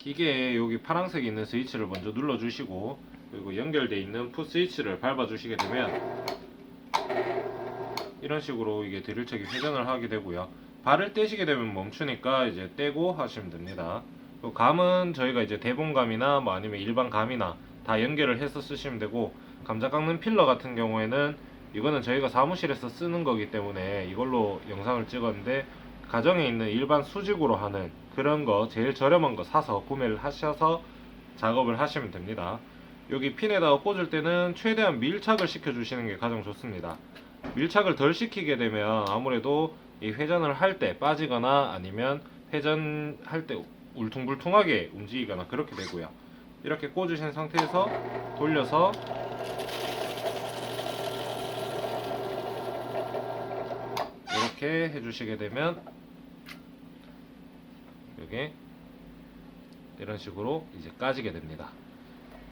기계에 여기 파란색이 있는 스위치를 먼저 눌러주시고 그리고 연결돼 있는 풋 스위치를 밟아주시게 되면 이런 식으로 이게 드릴책이 회전을 하게 되고요. 발을 떼시게 되면 멈추니까 이제 떼고 하시면 됩니다. 그 감은 저희가 이제 대본감이나 뭐 아니면 일반 감이나 다 연결을 해서 쓰시면 되고 감자 깎는 필러 같은 경우에는 이거는 저희가 사무실에서 쓰는 거기 때문에 이걸로 영상을 찍었는데 가정에 있는 일반 수직으로 하는 그런 거 제일 저렴한 거 사서 구매를 하셔서 작업을 하시면 됩니다. 여기 핀에다가 꽂을 때는 최대한 밀착을 시켜 주시는 게 가장 좋습니다. 밀착을 덜 시키게 되면 아무래도 이 회전을 할 때 빠지거나 아니면 회전할 때 울퉁불퉁하게 움직이거나 그렇게 되고요. 이렇게 꽂으신 상태에서 돌려서 이렇게 해주시게 되면 여기 이런 식으로 이제 까지게 됩니다.